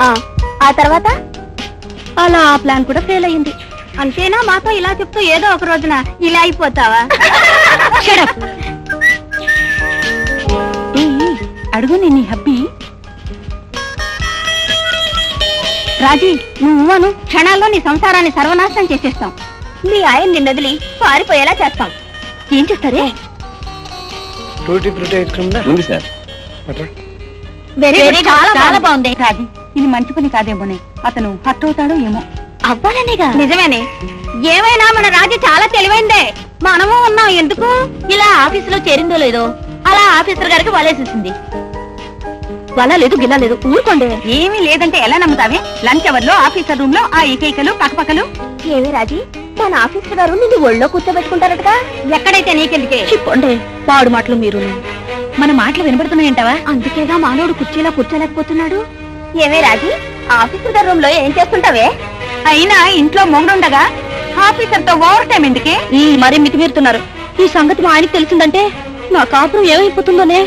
ఆ, ఆ తర్వాత? అలా ఆ ప్లాన్ కూడా ఫెయిల్ అయ్యింది. అంతేనా? మాతో ఇలా చెప్తూ ఏదో ఒక రోజున ఇలా అయిపోతావా? అడుగు నీ హబ్బీ? రాజీ నువ్వు అను. క్షణాల్లో నీ సంసారాన్ని సర్వనాశనం చేసేస్తాం. మీ ఆయన నిన్ను వదిలి పారిపోయేలా చేస్తాం. ఏం చేస్తారే టూటీ ఫ్రూటీ ఐస్ క్రీమ్ ఉంది సార్. వెరీ చాలా చాలా బాగుంది. రాజీ ఇది మంచి పని కాదేమోనే. అతను హట్ అవుతాడో ఏమో. అవ్వాలనేగా. నిజమేనే. ఏమైనా మన రాజీ చాలా తెలివైందే. మనము ఉన్నాం ఎందుకు? ఇలా ఆఫీసులో చేరిందో లేదో. అలా ఆఫీసర్ గారికి వలేసేసింది. వల లేదు గిల్ల లేదు. ఊరుకోండి. ఏమీ లేదంటే ఎలా నమ్ముతావే? లంచ్ అవర్లో ఆఫీసర్ రూమ్లో ఆ ఏకైకలు పక్కపక్కలు. ఏమి రాజీ? మన ఆఫీసర్ గారు నిన్ను ఒళ్ళో కూర్చోబెట్టుకుంటారటగా? ఎక్కడైతే నీకెందుకే? చెప్పండి పాడు మాటలు మీరు మన మాటలు వినబడుతున్నాయంటావా అందుకేగా మానవుడు కుర్చీలో కూర్చోలేకపోతున్నాడు. ఏమే రాజీ ఆఫీసర్ గారి రూమ్లో ఏం చేస్తుంటావే? అయినా ఇంట్లో మొగుడుండగా ఆఫీసర్తో ఓవర్ టైం ఎందుకే మరీ మితిమీరుతున్నారు ఈ సంగతి మా ఆయనకి తెలిసిందంటే నా కాపురం ఏమైపోతుందోనే?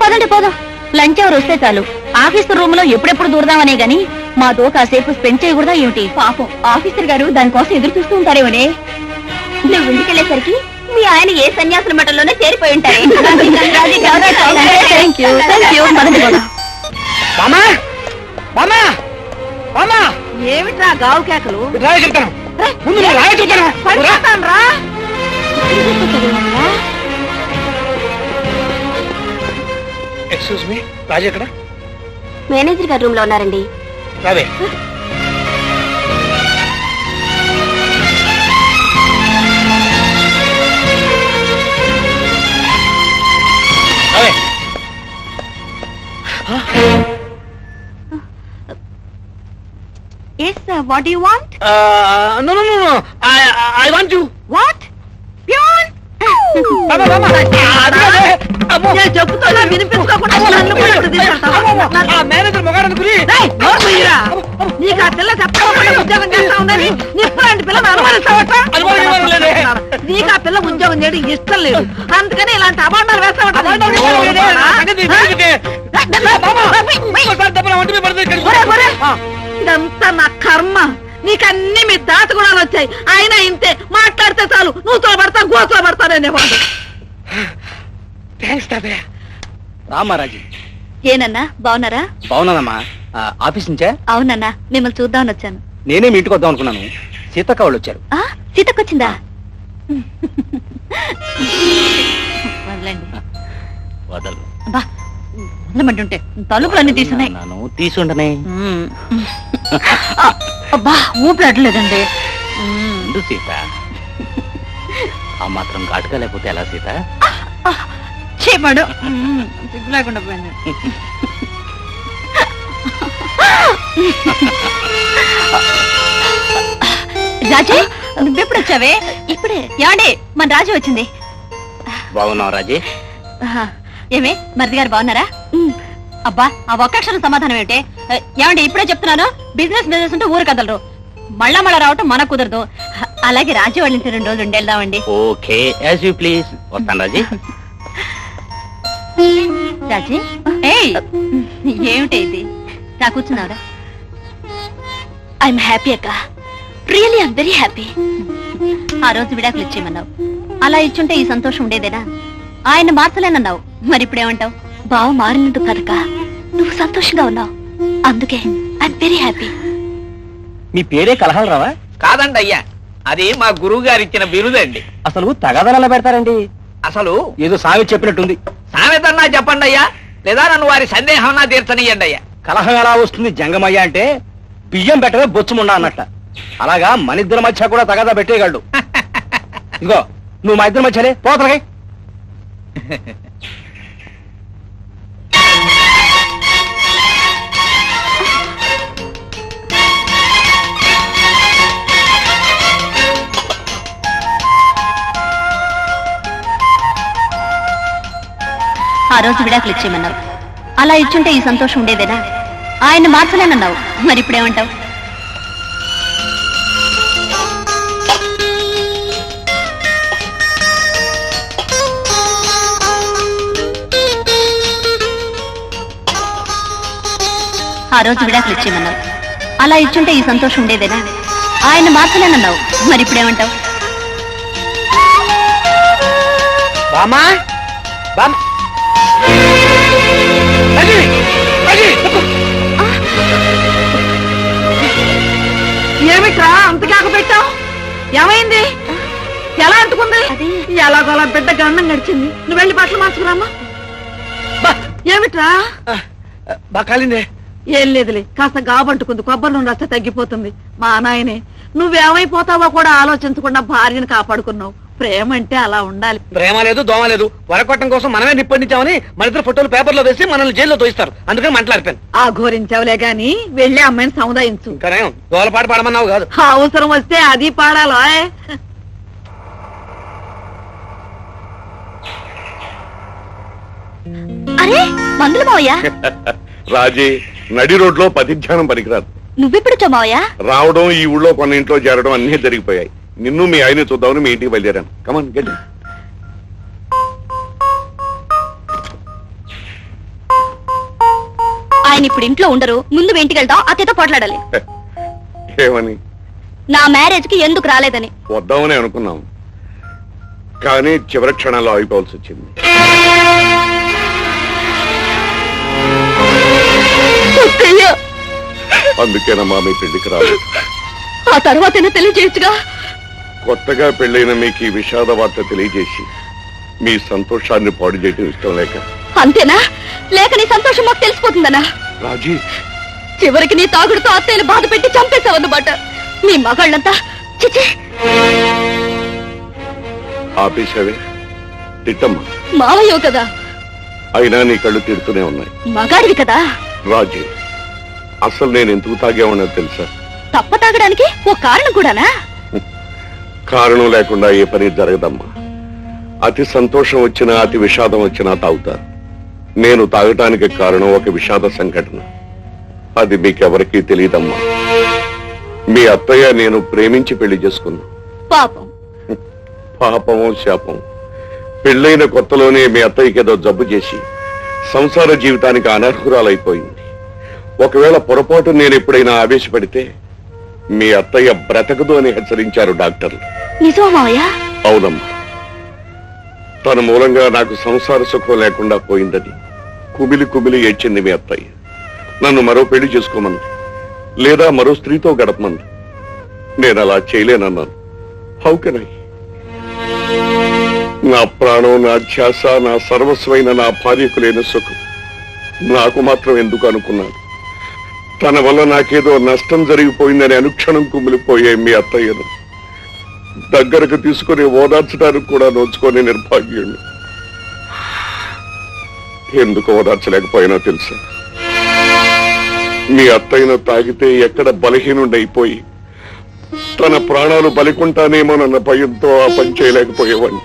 పదండి పోదాం. లంచ్ అవర్ వస్తే చాలు. ఆఫీసర్ రూమ్లో ఎప్పుడెప్పుడు దూరదామనే గాని మాతో కాసేపు స్పెండ్ చేయకూడదా ఏమిటి? పాపం ఆఫీసర్ గారు దానికోసం ఎదురు చూస్తూ ఉంటారేమనే? నువ్వు ఇంటికెళ్ళేసరికి మీ ఆయన ఏ సన్యాసుల మఠంలోనే చేరిపోయి ఉంటారే. థ్యాంక్ యూ థ్యాంక్ యూ పదండి పోదాం మామా! మామా! మామా! ఏమిట్రా గావు కేకలు? రాయ చెప్తాను ముందు నువ్వు రాయ చెప్తాను రా. ఎక్స్క్యూజ్ మీ రాజు ఎక్కడ? మేనేజర్ గారి రూమ్లో ఉన్నారండి. రావే. Yes what you want no no no I I want you what peon మామా మామా అమ్మో. నేను చెప్తున్నా వినిపించుకోకుండా నన్ను కూడా తీసుకెళ్తావా? ఆ మేనేజర్ నోరు మూయరా. నీకు ఆ పిల్ల చెప్పకుండా ఉద్యోగం చేస్తా ఉందని నిప్పులాంటి పిల్లని అనుమానిస్తావట అనుమానం. నీకు ఆ పిల్ల ఉద్యోగం చేయడం ఇష్టం లేదు. అందుకని ఇలాంటి అబాండాలు. ఆ. ఇదంతా నా కర్మ. నీకన్ని మీ దాత గుణాలు వచ్చాయి. అయినా ఇంతే. మాట్లాడితే చాలు. నువ్వు తోబడతా గోతో పడతాననేవాడు థ్యాంక్స్ తాతయ్య. రామారాజు ఏనన్నా బాగున్నారా బాగున్నానమ్మా ఆ, ఆఫీస్ నుంచే? అవునన్నా మిమ్మల్ని చూద్దామని వచ్చాను. నేనే మీ ఇంటికి వద్దాం అనుకున్నాను. సీతక్క వాళ్ళు వచ్చారు. ఆ సీతకొచ్చిందా వదలండి. వదలు అబ్బా వదలమంటుంటే తలుపులన్నీ తీసున్నాయి నన్ను తీసుండనే. అబ్బా ఊపిరట్లేదండి సీత. ఆ మాత్రం ఘాటుగా లేకపోతే ఎలా సీత? చేపడు సిగ్గు లేకుండా పోయింది. రాజే నువ్వెప్పుడు వచ్చావే? ఇప్పుడే. ఏమండి మన రాజు వచ్చింది. బాగున్నావు రాజీ? ఆహా. ఏమే మరిది గారు బాగున్నారా అబ్బా ఆ ఒక్క అక్షరం సమాధానం ఏమిటి? ఏమండి ఇప్పుడే చెప్తున్నాను బిజినెస్ బిజినెస్ ఉంటే ఊరు కదలరు. మళ్ళా మళ్ళా రావటం మన కుదరదు. అలాగే రాజు వాళ్ళ ఇంటి రెండు రోజులు ఉండేద్దామండి. ఓకే యాజ్ యూ ప్లీజ్ వస్తాను రాజీ. రాజీ? ఏయ్ ఏమిటి ఇది? నా కూర్చున్నారా ఐఎమ్ హ్యాపీ అక్క. రియలీ ఐమ్ వెరీ హ్యాపీ ఆ రోజు విడాకులు ఇచ్చేయమన్నావు. అలా ఇచ్చుంటే ఈ సంతోషం ఉండేదేనా? ఆయన మార్చలేనన్నావు మరి ఇప్పుడు ఏమంటావు బావ మారినందుకు కనుక నువ్వు సంతోషంగా ఉన్నావు. అందుకే ఐఎమ్ వెరీ హ్యాపీ మీ పేరే కలహాలు రావా? కాదండి అయ్యా. అది మా గురువు గారు ఇచ్చిన బిరుదండి అసలు తగదనలా పెడతారండి? అసలు ఏదో సావి చెప్పినట్టుంది. సామెతన్నా చెప్పండి అయ్యా. లేదా నన్ను వారి సందేహం తీర్చనియండి అయ్యా. కలహం ఎలా వస్తుంది జంగమయ్య అంటే బియ్యం పెట్టవే బొచ్చుముండా అన్నట్ట. అలాగా మన ఇద్దరి మధ్య కూడా తగదా పెట్టేయగలడు. ఇదిగో నువ్వు మా ఇద్దరి మధ్యలే పోతలకై ఆ రోజు విడాకులు ఇచ్చేయమన్నావు. అలా ఇచ్చుంటే ఈ సంతోషం ఉండేదేనా? ఆయన మార్చలేనన్నావు మరి ఆ రోజు విడాకులు ఇచ్చేయమన్నావు. అలా ఇచ్చుంటే ఈ సంతోషం ఉండేదేనా? ఆయన మార్చలేనన్నావు మరి ఇప్పుడేమంటావు? బామా! ఏమిట్రా అంత కాక పెట్టావు? ఏమైంది? ఎలా అంటుకుంది? అది. ఎలాగోలా బిడ్డ గండం గడిచింది. నువ్వు వెళ్ళి బట్టలు మార్చుకురామ్మా. బా! ఏమిట్రా? ఆ, బాగా కాలిందే. ఏం లేదులే కాస్త గాబంటుకుంది కొబ్బరి నూనె రాస్తే తగ్గిపోతుంది. మా నాయనే నువ్వేమైపోతావో కూడా ఆలోచించకుండా భార్యను కాపాడుకున్నావు. ప్రేమ అంటే అలా ఉండాలి. ప్రేమ లేదు దోమ లేదు. వరకొట్టం కోసం మనమే నిప్పండించామని మన ఇద్దరు ఫోటోలు పేపర్లో వేసి మనల్ని జైల్లో తోయిస్తారు. అందుకని మంటలారిపోయాను ఆ ఘోరించవలే గాని వెళ్ళి అమ్మాయిని సముదాయించు. దోలపాట పాడమన్నావు కాదు. ఆ అవసరం వస్తే అది పాడాలా అరే మందులు మావయ్య. రాజీ నడి రోడ్లో పతిధ్యానం పనికిరాదు. నువ్వెప్పుడు మావయ్య రావడం ఈ ఊళ్ళో కొన్న ఇంట్లో చేరడం అన్నీ జరిగిపోయాయి. నిన్ను మీ ఆయన చూద్దామని మీ ఇంటికి బయలుదేరాను. కమన్ గెట్ ఆయన ఇప్పుడు ఇంట్లో ఉండరు. ముందు మీ ఇంటికి వెళ్దాం అత్తయ్యతో పోట్లాడాలి. ఏమని? నా మ్యారేజ్కి ఎందుకు రాలేదని. వద్దామని అనుకున్నాం. కానీ చివరి క్షణాల్లో ఆగిపోవాల్సి వచ్చింది. అందుకేనమ్మా మీ పెళ్ళికి రాలేదు? ఆ తర్వాత తెలియజేయచ్చుగా. కొత్తగా పెళ్ళైన మీకు ఈ విషాద వార్త తెలియజేసి మీ సంతోషాన్ని పాడు చేయడం ఇష్టం లేక. అంతేనా? లేక నీ సంతోషం మాకు తెలిసిపోతుందనా? రాజీ. చివరికి నీ తాగుడుతో అత్తయ్యను బాధ పెట్టి చంపేశావన్నమాట. మీ మగాళ్ళంతా చిచి. ఆపేశావే? తిట్టమ్మా. మావయ్యో కదా. అయినా నీ కళ్ళు తిడుతూనే ఉన్నాయి. మగాడివి కదా. రాజీ. అసలు నేను ఎందుకు తాగేవాడినో తెలుసా? తప్ప తాగడానికి ఓ కారణం కూడానా? కారణం లేకుండా ఏ పని జరగదమ్మా. అతి సంతోషం వచ్చినా అతి విషాదం వచ్చినా తాగుతారు. నేను తాగటానికి కారణం ఒక విషాద సంఘటన. అది మీకెవరికీ తెలియదమ్మా. మీ అత్తయ్య నేను ప్రేమించి పెళ్ళి చేసుకున్నా. పాపం. పాపమో శాపం. పెళ్ళైన కొత్తలోనే మీ అత్తయ్యకి ఏదో జబ్బు చేసి సంసార జీవితానికి అనర్హురాలైపోయింది. ఒకవేళ పొరపాటు నేను ఎప్పుడైనా ఆవేశపడితే మీ అత్తయ్య బ్రతకదు అని హెచ్చరించారు డాక్టర్లు. అవునమ్మా. తన మూలంగా నాకు సంసార సుఖం లేకుండా పోయిందని కుమిలి కుమిలి ఏడ్చింది మీ అత్తయ్య. నన్ను మరో పెళ్ళి చేసుకోమంది లేదా మరో స్త్రీతో గడపమంది నేను అలా చేయలేనన్నాను. హౌ కెన్ ఐ నా ప్రాణం నా ధ్యాస నా సర్వస్వైన నా భార్యకు లేని సుఖం. నాకు మాత్రం ఎందుకు అనుకున్నాను? తన వల్ల నాకేదో నష్టం జరిగిపోయిందని అనుక్షణం కుమిలిపోయే మీ అత్తయ్యను. దగ్గరకు తీసుకుని ఓదార్చడానికి కూడా నోచుకొని నిర్భాగ్యుడు ఎందుకు ఓదార్చలేకపోయినా తెలుసా? మీ అత్తయ్యను తాగితే ఎక్కడ బలహీనుడైపోయి తన ప్రాణాలు బలికుంటానేమోనన్న భయంతో ఆ పని చేయలేకపోయేవాడిని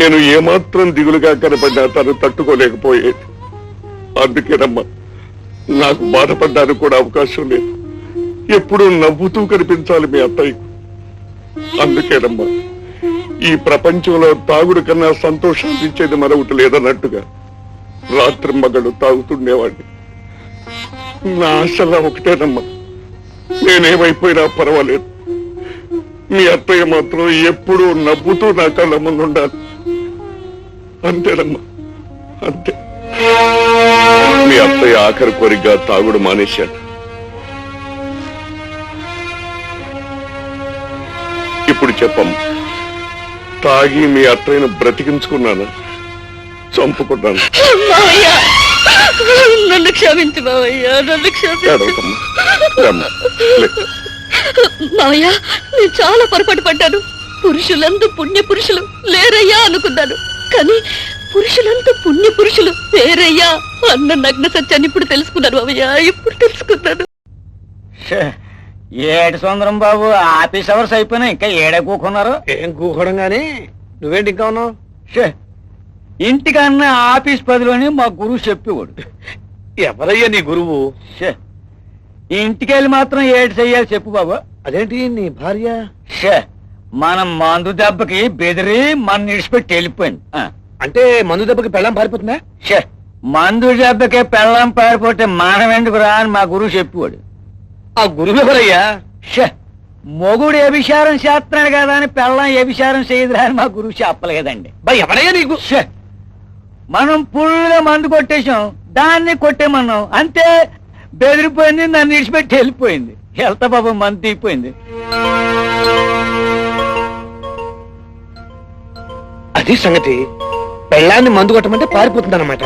నేను ఏమాత్రం దిగులుగా కనపడినా తను తట్టుకోలేకపోయేది. అందుకేనమ్మా నాకు బాధపడ్డానికి కూడా అవకాశం లేదు. ఎప్పుడూ నవ్వుతూ కనిపించాలి మీ అత్తయ్యకు అందుకేనమ్మా ఈ ప్రపంచంలో తాగుడు కన్నా సంతోషాన్ని ఇచ్చేది మరొకటి లేదన్నట్టుగా రాత్రి మగడు తాగుతుండేవాడిని. నా ఆశలా ఒకటేనమ్మా నేనేమైపోయినా పర్వాలేదు. మీ అత్తయ్య మాత్రం ఎప్పుడూ నవ్వుతూ నా కళ్ళ ముందు ఉండాలి. అంతేనమ్మా అంతే. మీ అత్తయ్య ఆఖరి కోరికగా తాగుడు మానేశాడు. ఇప్పుడు చెప్పం తాగి మీ అత్తయ్యను బ్రతికించుకున్నాను? చంపుకున్నాను? నన్ను క్షమించు మావయ్య నన్ను నేను చాలా పొరపాటు పడ్డాను. పురుషులందు పుణ్య పురుషులు లేరయ్యా అనుకున్నాను. కానీ పురుషులందు పుణ్య పురుషులు వేరయ్యా అన్న నగ్న సత్యాన్ని ఇప్పుడు తెలుసుకున్నాను మావయ్య. ఇప్పుడు తెలుసుకున్నాను. ఏటి సుందరం బాబు? ఆఫీస్ అవర్స్ అయిపోయినా ఇంకా ఏడే కూకున్నారు? ఏం కూకోవడం గానీ? నువ్వేంటి ఇంకా ఉన్నావు? ఇంటికన్నా ఆఫీస్ పదిలోని మా గురువు చెప్పేవాడు. ఎవరయ్యా నీ గురువు? షే ఇంటికెళ్ళి మాత్రం ఏడు చెయ్యాలి చెప్పు బాబు. అదేంటి నీ భార్య? షే మనం మందు దెబ్బకి బెదిరి మన నిడిచిపెట్టి వెళ్ళిపోయింది. ఆ, అంటే మందు దెబ్బకి పెళ్ళం పారిపోతుందా? షే మందు దెబ్బకే పెళ్ళం పారిపోతే మానం ఎందుకు రా అని మా గురువు చెప్పేవాడు. ఆ గురువు ఎవరయ్యా షే మొగుడు విచారం చేస్తున్నాడు కదా అని పెళ్ళం విచారం చేయదురా అని మా గురువు చెప్పలేదండి. బా ఎవరయ్యా నీకు? మనం పుల్లుగా మందు కొట్టేశాం దాన్ని కొట్టేమన్నాం అంతే బెదిరిపోయింది నన్ను విడిచిపెట్టి వెళ్ళిపోయింది. వెళ్తా బాబు మందు తీయిపోయింది. అది సంగతి పెళ్ళాన్ని మందు కొట్టమంటే పారిపోతుందన్నమాట.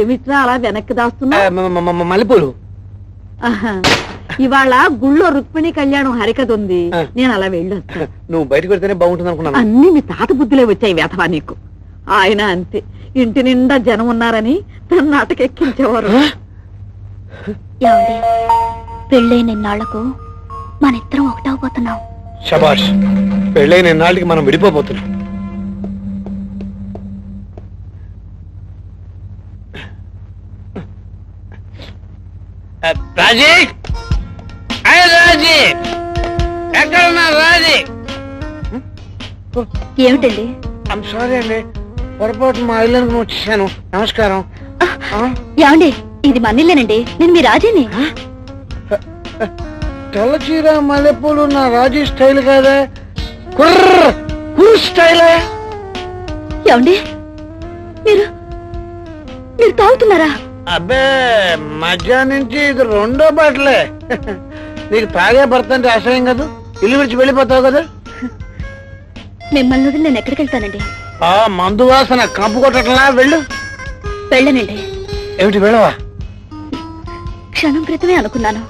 ఏమిట్రా అలా వెనక్కి దాస్తున్నా మల్లెపూలు. ఇవాళ గుళ్ళో రుక్మిణి కళ్యాణం హరికథ ఉంది. నేను అలా వెళ్ళొస్తా నువ్వు బయటకు వెళ్తేనే బాగుంటుంది అనుకున్నాను. అన్ని మీ తాత బుద్ధిలే వచ్చాయి వేధవా నీకు. ఆయన అంతే. ఇంటి నిండా జనం ఉన్నారని తన నాటకెక్కించేవారు. పెళ్ళైన ఇన్నాళ్ళకు మన ఇద్దరం ఒకటవబోతున్నాం. శబాష్ పెళ్ళైన నాటికి మనం విడిపోబోతున్నాం. రాజీ? అయ్య రాజీ! ఎక్కడ ఉన్నా రాజీ? ఏమిటండి? ఐమ్ సారీ అండి. పొరపాటు మా ఇల్లు వచ్చేసాను. నమస్కారం? ఏమండి? ఇది మనిల్లేనండి నేను మీ రాజీని. తెల్ల చీర మల్లెపూలు నా రాజీ స్టైల్ కాదా. కుర్ర! కుర్ స్టైలే. ఏమండి? మీరు మీరు తాగుతున్నారా? అబ్బే మధ్యాహ్నం నుంచి ఇది రెండో బాటలే నీకు తాగే భర్త అంటే అసహ్యం కదా? ఇల్లు విడిచి వెళ్ళిపోతావు కదా? మిమ్మల్ని వదిలి నేను ఎక్కడికి వెళ్తానండి? ఆ మందు వాసన కంపు కొట్టట్లా వెళ్ళు. వెళ్ళనండి. ఏమిటి వెళ్ళవా? క్షణం క్రితమే అనుకున్నాను.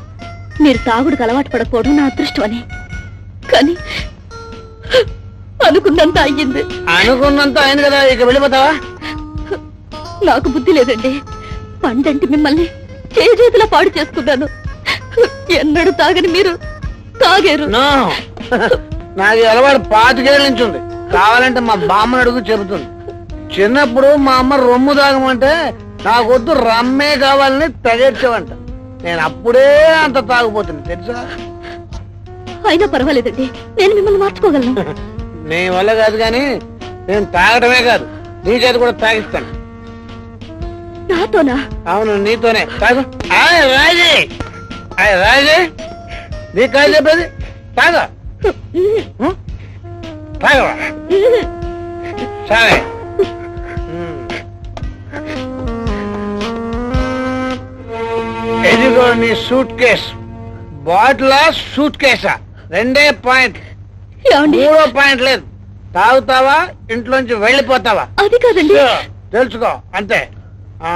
మీరు తాగుడుకు అలవాటు పడకపోవడం నా అదృష్టం అని కానీ అనుకున్నంత అయ్యింది. అనుకున్నంత అయింది కదా ఇక వెళ్ళిపోతావా? నాకు బుద్ధి లేదండి. పండంటి మిమ్మల్ని. చేతులా పాడు చేసుకున్నాను? ఎన్నడూ తాగని మీరు తాగారు. నో. నాకు అలవాటు పాతికేళ్ళ నుంచి ఉంది. కావాలంటే మా బామ్మని అడుగు చెబుతుంది. చిన్నప్పుడు మా అమ్మ రొమ్ము తాగమంటే నాకొద్దు రమ్మే కావాలని తెగేర్చేవంట నేను అప్పుడే అంత తాగుపోతుంది తెలుసా? అయినా పర్వాలేదండి. నేను మిమ్మల్ని మార్చుకోగలను. నీ వల్ల కాదు కానీ నేను తాగడమే కాదు. నీ చేతి కూడా తాగిస్తాను. నాతోనా? అవును నీతోనే. తాగు. ఆయ్ రాజీ. ఆయ్ రాజీ. నీ కాదు చెప్పేది? తాగు? తాగవా? సరే. హ్మ్. ఇదిగో నీ సూట్ కేస్. బాటిలా సూట్ కేసా? రెండే పాయింట్. ఏమండి? మూడో పాయింట్ లేదు. తాగుతావా? ఇంట్లోంచి వెళ్ళిపోతావా? అది కాదండి. తెలుసుకో అంతే. ఆ.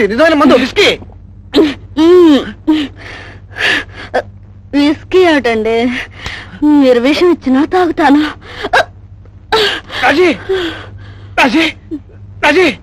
ఏమిటనుకున్నది నిజమైన మందు విస్కీ. విస్కీ ఏమిటండి? మీరు విషయం ఇచ్చినా తాగుతాను. రాజీ! రాజీ! రాజీ!